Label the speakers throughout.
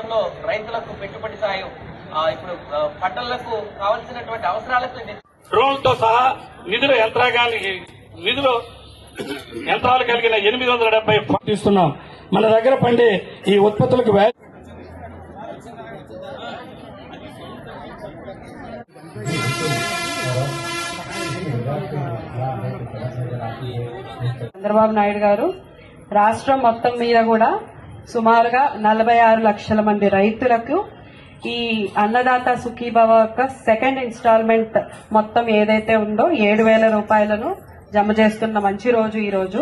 Speaker 1: నేపథ్యంలో రైతులకు పెట్టుబడి సాయం ఇప్పుడు పంటలకు కావలసినటువంటి అవసరాలకు ఇది.
Speaker 2: డ్రోన్తో సహా నిధుల యంత్రాంగానికి నిధులు యంత్రాలు కలిగిన ఎనిమిది వందల డెబ్బై ఇస్తున్నాం మన దగ్గర పండే ఈ ఉత్పత్తులకు
Speaker 3: చంద్రబాబు నాయుడు గారు రాష్ట్రం మొత్తం మీద కూడా సుమారుగా నలభై ఆరు లక్షల మంది రైతులకు ఈ అన్నదాత సుఖీభవ యొక్క సెకండ్ ఇన్స్టాల్మెంట్ మొత్తం ఏదైతే ఉందో ఏడు వేల రూపాయలను జమ చేస్తున్న మంచి రోజు ఈరోజు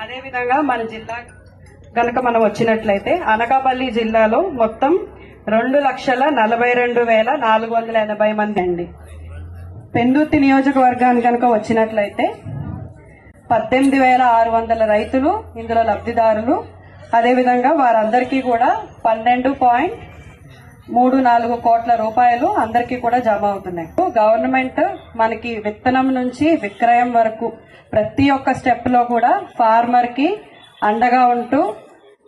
Speaker 3: అదేవిధంగా మన జిల్లా కనుక మనం వచ్చినట్లయితే అనకాపల్లి జిల్లాలో మొత్తం రెండు లక్షల నలభై రెండు వేల నాలుగు వందల ఎనభై మంది అండి. పెందుర్తి నియోజకవర్గాన్ని కనుక వచ్చినట్లయితే పద్దెనిమిది వేల ఆరు వందల రైతులు ఇందులో లబ్ధిదారులు అదేవిధంగా వారందరికీ కూడా పన్నెండు పాయింట్ మూడు నాలుగు కోట్ల రూపాయలు అందరికీ కూడా జమ అవుతున్నాయి. గవర్నమెంట్ మనకి విత్తనం నుంచి విక్రయం వరకు ప్రతి ఒక్క స్టెప్లో కూడా ఫార్మర్కి అండగా ఉంటూ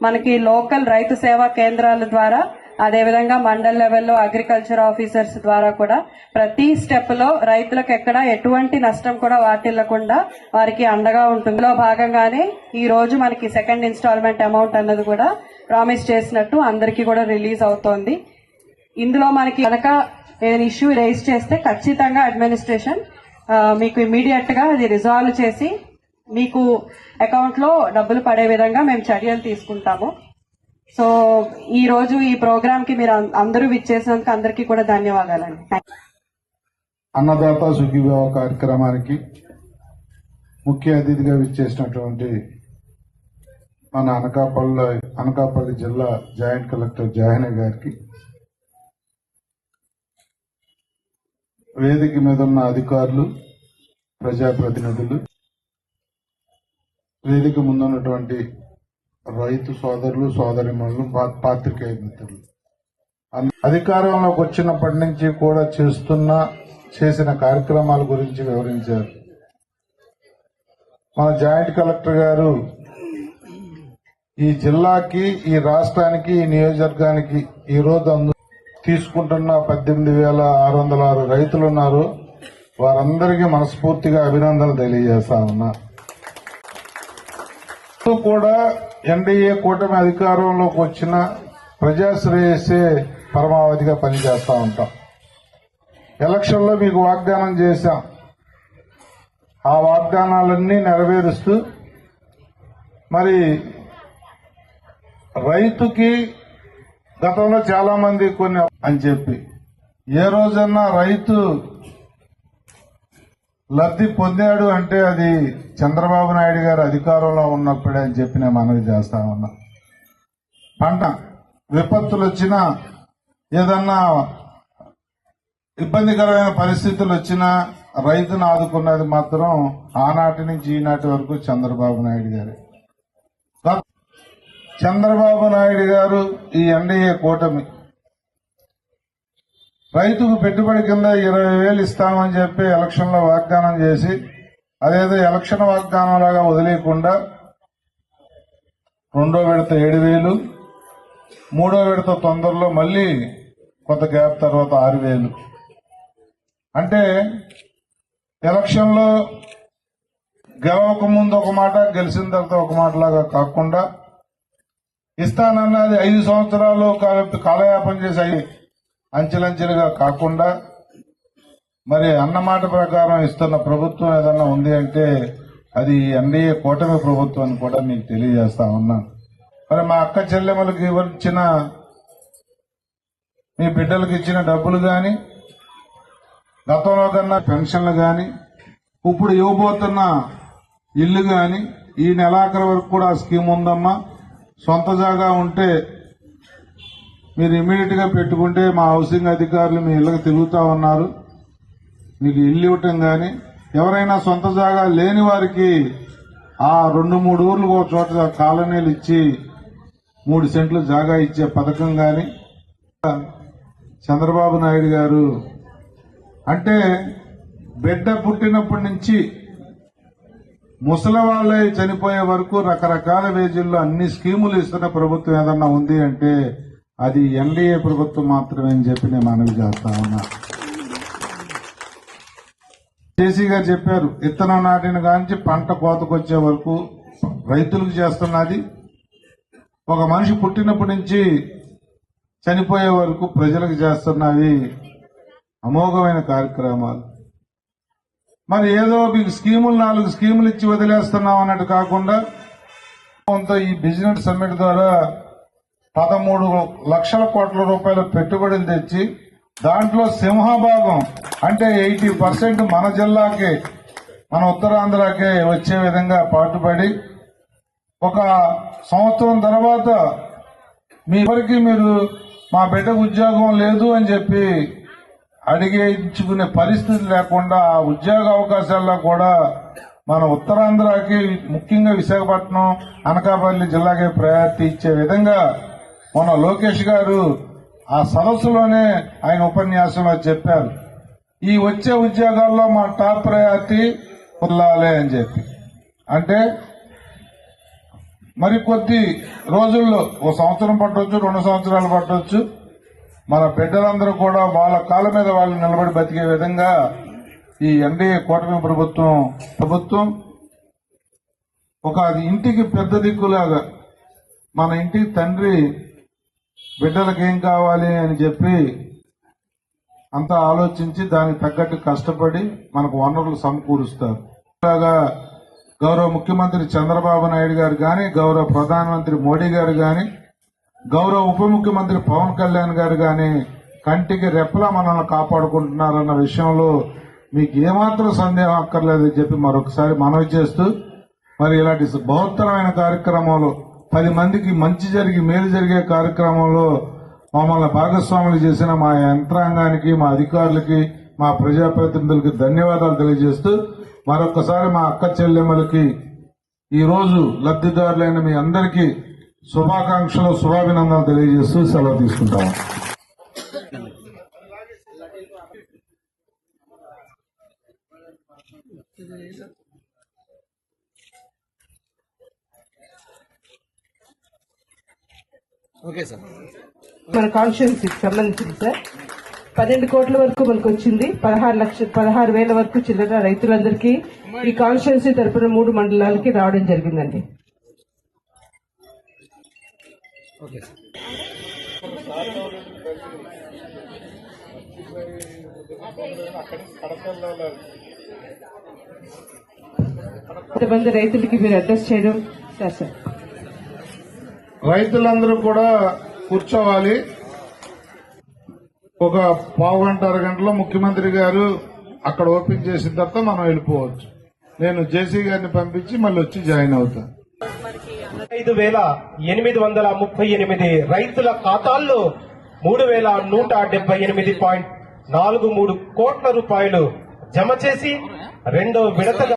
Speaker 3: మనకి లోకల్ రైతు సేవా కేంద్రాల ద్వారా అదేవిధంగా మండల్ లెవెల్లో అగ్రికల్చర్ ఆఫీసర్స్ ద్వారా కూడా ప్రతి స్టెప్లో రైతులకు ఎక్కడ ఎటువంటి నష్టం కూడా వాటిల్లకుండా వారికి అండగా ఉంటుంది. భాగంగానే ఈ రోజు మనకి సెకండ్ ఇన్స్టాల్మెంట్ అమౌంట్ అన్నది కూడా ప్రామిస్ చేసినట్టు అందరికీ కూడా రిలీజ్ అవుతోంది. ఇందులో మనకి కనుక ఏదైనా ఇష్యూ రేజ్ చేస్తే ఖచ్చితంగా అడ్మినిస్ట్రేషన్ మీకు ఇమీడియట్గా అది రిజాల్వ్ చేసి మీకు అకౌంట్లో డబ్బులు పడే విధంగా మేము చర్యలు తీసుకుంటాము. సో ఈ రోజు ఈ ప్రోగ్రామ్కి మీరు అందరూ విచ్చేసినందుకు అందరికీ కూడా ధన్యవాదాలండి థాంక్యూ.
Speaker 4: అన్నదాత సుఖీభావ కార్యక్రమానికి ముఖ్య అతిథిగా విచ్చేసినటువంటి మన అనకాపల్లి అనకాపల్లి జిల్లా జాయింట్ కలెక్టర్ జాహ్నే గారికి వేదిక మీద ఉన్న అధికారులు ప్రజాప్రతినిధులు వేదిక ముందున్నటువంటి రైతు సోదరులు సోదరిమణులు పాత్రికేయ మిత్రులు అధికారంలోకి వచ్చినప్పటి నుంచి కూడా చేస్తున్న చేసిన కార్యక్రమాల గురించి వివరించారు. మన జాయింట్ కలెక్టర్ గారు ఈ జిల్లాకి ఈ రాష్ట్రానికి ఈ నియోజకవర్గానికి ఈ రోజు అందు తీసుకుంటున్న పద్దెనిమిది వేల ఆరు వందల ఆరు రైతులు ఉన్నారు. వారందరికీ మనస్ఫూర్తిగా అభినందనలు తెలియజేస్తా ఉన్నా. కూడా ఎన్డీఏ కూటమి అధికారంలోకి వచ్చిన ప్రజాశ్రేయస్సే పరమావధిగా పనిచేస్తూ ఉంటాం. ఎలక్షన్లో మీకు వాగ్దానం చేశాం. ఆ వాగ్దానాలన్నీ నెరవేరుస్తూ మరి రైతుకి గతంలో చాలామంది కొన్ని అని చెప్పి ఏ రోజన్నా రైతు లబ్ధి పొందాడు అంటే అది చంద్రబాబు నాయుడు గారు అధికారంలో ఉన్నప్పుడే అని చెప్పి నేను మనవి చేస్తా ఉన్నా. పంట విపత్తులు వచ్చినా ఏదన్నా ఇబ్బందికరమైన పరిస్థితులు వచ్చినా రైతును ఆదుకున్నది మాత్రం ఆనాటి నుంచి ఈనాటి వరకు చంద్రబాబు నాయుడు గారే. చంద్రబాబు నాయుడు గారు ఈ ఎన్డీఏ కూటమి రైతుకు పెట్టుబడి కింద ఇరవై వేలు ఇస్తామని చెప్పి ఎలక్షన్లో వాగ్దానం చేసి అదేదో ఎలక్షన్ వాగ్దానం లాగా వదిలేయకుండా రెండో విడత ఏడు వేలు మూడో విడత తొందరలో మళ్ళీ కొంత గ్యాప్ తర్వాత ఆరు వేలు. అంటే ఎలక్షన్లో గెలవక ముందు ఒక మాట గెలిచిన తర్వాత ఒక మాట లాగా కాకుండా ఇస్తానన్నది ఐదు సంవత్సరాలు కాలయాపన చేసి అయి అంచెలంచెలుగా కాకుండా మరి అన్నమాట ప్రకారం ఇస్తున్న ప్రభుత్వం ఏదన్నా ఉంది అంటే అది ఎన్డీఏ కూటమి ప్రభుత్వం అని కూడా మీకు తెలియజేస్తా ఉన్నా. మరి మా అక్క చెల్లెమ్మలకు ఇచ్చిన మీ బిడ్డలకు ఇచ్చిన డబ్బులు కానీ గతంలో కన్నా పెన్షన్లు కానీ ఇప్పుడు ఇవ్వబోతున్న ఇల్లు కానీ ఈ నెలాఖరు వరకు కూడా స్కీమ్ ఉందమ్మా. సొంత జాగా ఉంటే మీరు ఇమీడియట్గా పెట్టుకుంటే మా హౌసింగ్ అధికారులు మీ ఇళ్ళకి తిరుగుతా ఉన్నారు. మీకు ఇల్లు ఇవ్వటం కానీ ఎవరైనా సొంత జాగా లేని వారికి ఆ రెండు మూడు ఊర్లు ఒక చోట కాలనీలు ఇచ్చి మూడు సెంట్లు జాగా ఇచ్చే పథకం గాని చంద్రబాబు నాయుడు గారు అంటే బిడ్డ పుట్టినప్పటి నుంచి ముసలవాళ్ళే చనిపోయే వరకు రకరకాల వేజీల్లో అన్ని స్కీములు ఇస్తున్న ప్రభుత్వం ఏదన్నా ఉంది అంటే అది ఎన్డీఏ ప్రభుత్వం మాత్రమే అని చెప్పి నేను మనవి చేస్తా ఉన్నా. కేసీ గారు చెప్పారు విత్తనం నాటిన కాంచి పంట కోతకొచ్చే వరకు రైతులకు చేస్తున్నది. ఒక మనిషి పుట్టినప్పటి నుంచి చనిపోయే వరకు ప్రజలకు చేస్తున్నవి అమోఘమైన కార్యక్రమాలు. మరి ఏదో మీకు స్కీములు నాలుగు స్కీములు ఇచ్చి వదిలేస్తున్నాం అన్నట్టు కాకుండా కొంత ఈ బిజినెస్ సమ్మిట్ ద్వారా పదమూడు లక్షల కోట్ల రూపాయల పెట్టుబడులు తెచ్చి దాంట్లో సింహభాగం అంటే ఎయిటీ పర్సెంట్ మన జిల్లాకే మన ఉత్తరాంధ్రకే వచ్చే విధంగా పాటుపడి ఒక సంవత్సరం తర్వాత మీ ఎవరికి మీరు మా బిడ్డకు ఉద్యోగం లేదు అని చెప్పి అడిగించుకునే పరిస్థితి లేకుండా ఆ ఉద్యోగ అవకాశాల్లో కూడా మన ఉత్తరాంధ్రకి ముఖ్యంగా విశాఖపట్నం అనకాపల్లి జిల్లాకే ప్రయారిటీ ఇచ్చే విధంగా మన లోకేష్ గారు ఆ సదస్సులోనే ఆయన ఉపన్యాసంలో చెప్పారు. ఈ వచ్చే ఉద్యోగాల్లో మా టాప్ ప్రయారిటీ పొందాలి అని చెప్పి. అంటే మరి కొద్ది రోజుల్లో ఓ సంవత్సరం పట్టవచ్చు రెండు సంవత్సరాలు పట్టవచ్చు మన బిడ్డలందరూ కూడా వాళ్ళ కాళ్ళ మీద వాళ్ళు నిలబడి బతికే విధంగా ఈ ఎన్డీఏ కూటమి ప్రభుత్వం ప్రభుత్వం ఒక అది ఇంటికి పెద్ద దిక్కులాగా మన ఇంటికి తండ్రి బిడ్డలకు ఏం కావాలి అని చెప్పి అంతా ఆలోచించి దానికి తగ్గట్టు కష్టపడి మనకు వనరులు సమకూరుస్తారు. ఇలాగా గౌరవ ముఖ్యమంత్రి చంద్రబాబు నాయుడు గారు కానీ గౌరవ ప్రధానమంత్రి మోడీ గారు కానీ గౌరవ ఉప ముఖ్యమంత్రి పవన్ కళ్యాణ్ గారు కానీ కంటికి రెప్పలా మనల్ని కాపాడుకుంటున్నారన్న విషయంలో మీకు ఏమాత్రం సందేహం అక్కర్లేదని చెప్పి మరొకసారి మనవి చేస్తూ మరి ఇలాంటి బహుత్తరమైన కార్యక్రమంలో పది మందికి మంచి జరిగి మేలు జరిగే కార్యక్రమంలో మమ్మల్ని భాగస్వాములు చేసిన మా యంత్రాంగానికి మా అధికారులకి మా ప్రజాప్రతినిధులకి ధన్యవాదాలు తెలియజేస్తూ మరొకసారి మా అక్క చెల్లెమ్మలకి ఈరోజు లబ్ధిదారులైన మీ అందరికీ శుభాకాంక్షలు శుభాభినందనలు తెలియజేస్తూ సెలవు తీసుకుంటాము
Speaker 5: మన కాన్స్టిట్యున్సీకి సంబంధించింది సార్. పన్నెండు కోట్ల వరకు మనకు వచ్చింది. పదహారు లక్ష పదహారు వేల వరకు చిల్లర రైతులందరికీ ఈ కాన్స్టిట్యున్సీ తరపున మూడు మండలాలకి రావడం జరిగిందండి. కొంతమంది రైతులకి మీరు అడ్రస్ చేయడం సార్ సార్.
Speaker 4: రైతులందరూ కూడా కూర్చోవాలి. ఒక పావు గంట అరగంటలో ముఖ్యమంత్రి గారు అక్కడ ఓపెన్ చేసిన తర్వాత మనం వెళ్ళిపోవచ్చు. నేను జేసీ గారిని పంపించి మళ్ళీ వచ్చి జాయిన్ అవుతాను
Speaker 6: ఐదు వేల ఎనిమిది వందల ముప్పై ఎనిమిది రైతుల ఖాతాల్లో మూడు వేల నూట డెబ్బై ఎనిమిది పాయింట్ నాలుగు మూడు కోట్ల రూపాయలు జమ చేసి రెండో విడతగా